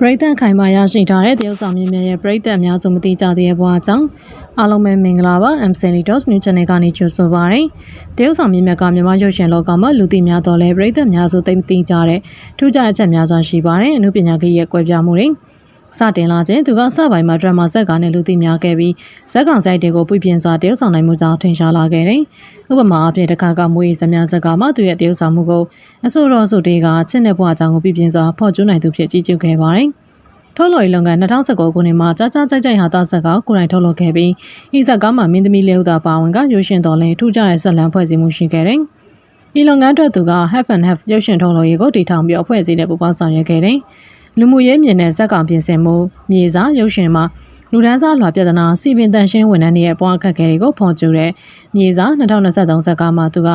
ပရိသတ်ခိုင်မာရရှိထားတဲ့တရုတ်ဆောင်မြင့်မြတ်ရဲ့ပရိသတ်အများစုမသိကြသေးတဲ့ဘဝအကြောင်းအားလုံးပဲမင်္ဂလာပါ M Selitos New Channel ကနေကြိုဆိုပါရစေတရုတ်ဆောင်မြင့်မြတ်ကမြန်မာရုပ်ရှင်လောကမှာလူသိများတော်လဲပရိသတ်အများစုသိမသိကြတဲ့ထူးခြားအချက်များစွာရှိပါတယ်အမှုပညာကြီးရဲ့ကွဲပြားမှုတွေ စတင်လာခြင်းသူကစပိုင်းမှာဒရမာဇက်ကားနဲ့လူသိများခဲ့ပြီးဇက်ကောင်ဆိုင်တွေကိုပြပြင်းစွာတရုတ်ဆောင်နိုင်မှုကြောင့်ထင်ရှားလာခဲ့တယ်။ဥပမာအဖြစ်တစ်ခါကမွေးစမြဇက်ကားမှာသူရဲ့တရုတ်ဆောင်မှုကိုအဆိုတော်ဆိုတေးကချစ်တဲ့ဘဝအကြောင်းကိုပြပြင်းစွာဖော်ကျူးနိုင်သူဖြစ်ကြီးကျုပ်ခဲ့ပါတယ်။ထုတ်လို့လုပ်ငန်း2019ခုနှစ်မှာကြာကြာကြိုက်ကြိုက်ဟာတာဆက်ကကိုယ်တိုင်ထုတ်လုပ်ခဲ့ပြီးဤဇက်ကားမှာမင်းသမီးလေးဦးသာပါဝင်ကရုပ်ရှင်တော်လဲထူးခြားတဲ့ဇက်လန်ဖွဲ့စည်းမှုရှိခဲ့တယ်။ဒီလုပ်ငန်းအတွက်သူက Half and Half ရုပ်ရှင်ထုတ်လုပ်ရေးကိုတည်ထောင်ပြီးအဖွဲ့အစည်းနဲ့ပူးပေါင်းဆောင်ရွက်ခဲ့တယ်။ လူမှုရေးမြင်တဲ့ဇက်ကောင်ပြင်ဆင်မှုမြေစာရုပ်ရှင်မှာလူဒန်းစားလွှာပြဿနာစီပင်တန်ရှင်းဝန်ထမ်းတွေရဲ့ပွားအခက်အခဲတွေကိုဖော်ကျူတဲ့မြေစာ2023ဇက်ကားမှာသူက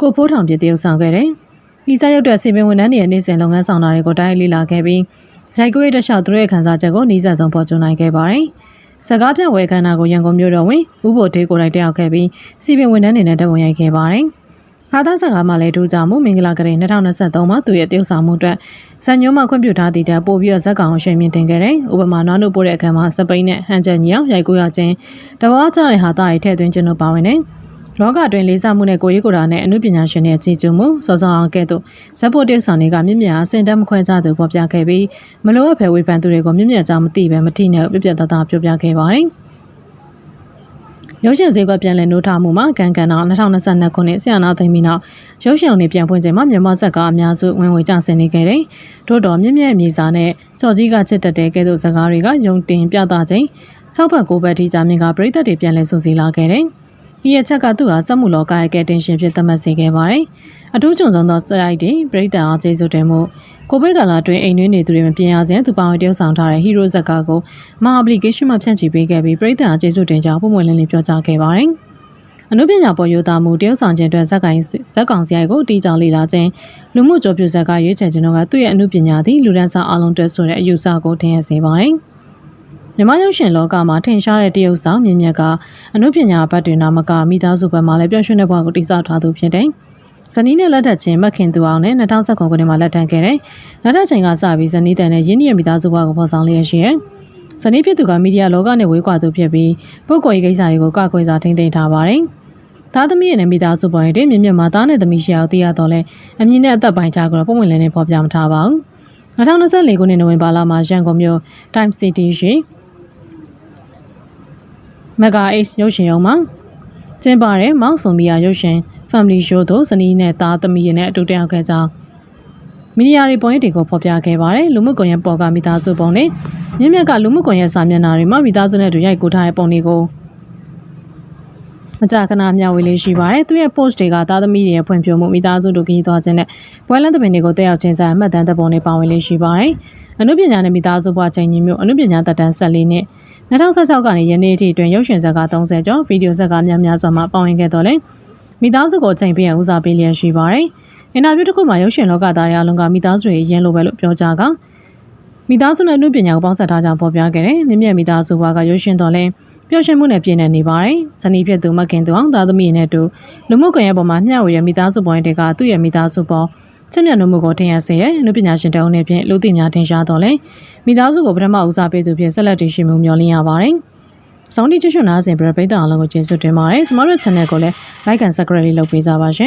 ကိုဖိုးထောင်ပြတရုပ်ဆောင်ခဲ့တယ်။ဤစာရုပ်တဲ့စီပင်ဝန်ထမ်းတွေရဲ့နေ့စဉ်လုပ်ငန်းဆောင်တာတွေကိုတိုင်းလေ့လာခဲ့ပြီးရိုက်ကွေးတခြားသူတို့ရဲ့ခန်းစားချက်ကိုနှီးစပ်ဆုံးဖော်ကျူနိုင်ခဲ့ပါတယ်။စကားပြဝဲခန္ဓာကိုရန်ကုန်မြို့တော်ဝင်ဥပိုဒေးကိုလိုက်တက်ရောက်ခဲ့ပြီးစီပင်ဝန်ထမ်းတွေနဲ့တပုံရိုက်ခဲ့ပါတယ်။ ဟာသားစကားမှလည်းထူးကြမှုမင်္ဂလာကလေး2023မှာသူရဲ့တရုတ်ဆောင်မှုအတွက်ဇန်ညုံးမှခွင့်ပြုထားသည့်တပို့ပြီးတော့ဇက်ကောင်အရှိန်မြင့်တင်ခဲ့တယ်။ဥပမာနွားတို့ပို့တဲ့အခါမှာစပိန်နဲ့ဟန်ချက်ညီအောင်ရိုက်ကူးရခြင်းတဝါကြတဲ့ဟာသားတွေထည့်သွင်းခြင်းတို့ပါဝင်တယ်။လောကတွင်လေးစားမှုနဲ့ကိုရေးကိုယ်တာနဲ့အမှုပညာရှင်ရဲ့ကြည်ကျူမှုစောစောအောင်ကဲ့သို့ဇက်ဖို့တိဆောင်တွေကမြင့်မြတ်အစင်တက်မခွဲကြသူပေါ်ပြခဲ့ပြီးမလိုအပ်ဖယ်ဝေဖန်သူတွေကိုမြင့်မြတ်ကြောင်မသိပဲမထိနဲ့ပြပြတသားပြောပြခဲ့ပါတယ်။ ရုပ်ရှင်ဈေးကွက်ပြန်လည်နှိုးထားမှုမှာကန်ကန်တော့2022ခုနှစ်ဆရာနာသိမ်းပြီးနောက်ရုပ်ရှင်တွေပြန်ဖွင့်ချိန်မှာမြန်မာဇက်ကအများစုဝင်ဝေကြဆင်နေခဲ့တယ်။ထို့တော်မြင့်မြတ်မြေစာနဲ့ကြော်ကြီးကချစ်တက်တဲ့ကဲ့သို့ဇကားတွေကယုံတင်ပြသချိန်6ဘက်9ဘက်ထိကြာမြင့်ကပြည်သက်တွေပြန်လည်ဆူစီလာခဲ့တယ်။ ဒီအချက်ကသူ့ဟာစက်မှုလောကရဲ့ကဲတင်ရှင်ဖြစ်သတ်မှတ်စေခဲ့ပါတယ်။အထူးကြုံဆုံးသောစရိုက်တွေပြည်သက်အားကျေးဇူးတင်မှုကိုဗစ်ကာလအတွင်းအိမ်တွင်းနေသူတွေမပြင်ရစဉ်သူပါဝင်တယောက်ဆောင်ထားတဲ့ဟီးရိုးဇက်ကားကိုမဟာ application မှာဖြန့်ချိပေးခဲ့ပြီးပြည်သက်အားကျေးဇူးတင်ကြောင်းပုံမှန်လင်းလင်းပြောကြားခဲ့ပါတယ်။အနုပညာပေါ်ယူသားမှုတရုတ်ဆောင်ခြင်းအတွက်ဇက်ကိုင်ဇက်ကောင်စရိုက်ကိုတီးကြောင်လေ့လာခြင်းလူမှုကြောပြဇက်ကရွေးချယ်ခြင်းတို့ကသူ့ရဲ့အနုပညာသည်လူဒန်းစားအလုံးတွဲဆိုတဲ့အယူဆကိုထင်ရစေပါတယ်။ မြမရုပ်ရှင်လောကမှာထင်ရှားတဲ့တရုတ်ဆောင်မြင့်မြတ်ကအနုပညာဘတ်တွေနာမကမိသားစုဘက်မှလည်းပျော်ရွှင်တဲ့ဘဝကိုတည်ဆောက်ထားသူဖြစ်တယ်။ဇနီးနဲ့လက်ထပ်ချင်းမခင်သူအောင်နဲ့2019ခုနှစ်မှာလက်ထပ်ခဲ့တယ်။လက်ထပ်ချိန်ကစပြီးဇနီးတန်နဲ့ရင်းနှီးရမိသားစုဘဝကိုဖော်ဆောင်လျက်ရှိရဲ့။ဇနီးဖြစ်သူကမီဒီယာလောကနဲ့ဝေးကွာသူဖြစ်ပြီးပုဂ္ဂိုလ်ရေးကိစ္စတွေကိုကကွယ်စာထိန်းသိမ်းထားပါတယ်။သားသမီးရဲ့နဲ့မိသားစုပေါ်ရင်မြင့်မြတ်မှာသားနဲ့သမီးရှိအောင်သိရတော့လဲအမည်နဲ့အသက်ပိုင်းခြားကတော့ပုံမှန်လည်းနဲ့ဖော်ပြမထားပါဘူး။2024ခုနှစ်နိုဝင်ဘာလမှာရန်ကုန်မြို့ Time City ရှိ မဂါ H ရုပ်ရှင်ရုံမှာကျင်းပတဲ့မောင်စုံမီယာရုပ်ရှင် Family Show တို့ဇနီးနဲ့သားသမီးနဲ့အတူတက်ရောက်ခဲ့ကြောင်းမီဒီယာတွေပုံရိပ်တွေကိုဖော်ပြခဲ့ပါတယ်လူမှုကွန်ရက်ပေါ်ကမိသားစုပုံနဲ့မြင့်မြတ်ကလူမှုကွန်ရက်စာမျက်နှာတွေမှာမိသားစုနဲ့တူရိုက်ကူးထားတဲ့ပုံတွေကိုမကြာခဏမျှဝေလေးရှိပါတယ်သူရဲ့ post တွေကသားသမီးတွေရဲ့ဖွံ့ဖြိုးမှုမိသားစုတို့ခရီးသွားခြင်းနဲ့ပွဲလန်းသမင်တွေကိုတက်ရောက်ခြင်းဆိုင်အမှတ်တမ်းသပုံတွေပါဝင်လေးရှိပါတယ်အနုပညာနဲ့မိသားစုဘဝချိန်ကြီးမျိုးအနုပညာတက်တန်း14နှစ် 2016ကနေယနေ့အထိအတွင်းရုပ်ရှင်ဇာတ်ကား30ကျော်ဗီဒီယိုဇာတ်ကားများများစွာမှာပါဝင်ခဲ့တော်လဲမိသားစုကိုချိန်ပေးရဦးစားပေးလျက်ရှိပါတယ်။အင်တာဗျူးတစ်ခုမှာရုပ်ရှင်လောကသားတွေအလုံးကမိသားစုရဲ့ရင်းလိုပဲလို့ပြောကြကမိသားစုနဲ့လူပညာကိုပေါင်းစပ်ထားကြောင်းဖော်ပြခဲ့တယ်။မြင့်မြတ်မိသားစုဘွားကရုပ်ရှင်တော်လဲပျော်ရွှင်မှုနဲ့ပြည့်နေနေပါတယ်။ဇနီးဖြစ်သူမခင်သူအောင်သားသမီးနဲ့တူလူမှုကွန်ရက်ပေါ်မှာမျှဝေတဲ့မိသားစုပေါ်တွေကသူ့ရဲ့မိသားစုပေါ် ချစ်မြတ်နိုးမှုကိုထင်ရစေတဲ့လူပညာရှင်တအုပ်နဲ့ဖြင့်လူသိများထင်ရှားတော်လဲမိသားစုကိုပထမဦးစားပေးသူဖြင့်ဆက်လက်တည်ရှိမှုမျှော်လင့်ရပါတယ်။စောင်းတီချွတ်ချွတ်နားဆင်ပြပိတ်တာအလုံးကိုကျေးဇူးတင်ပါတယ်။ကျမတို့ channel ကိုလည်း like and subscribe လေးလုပ်ပေးကြပါရှင်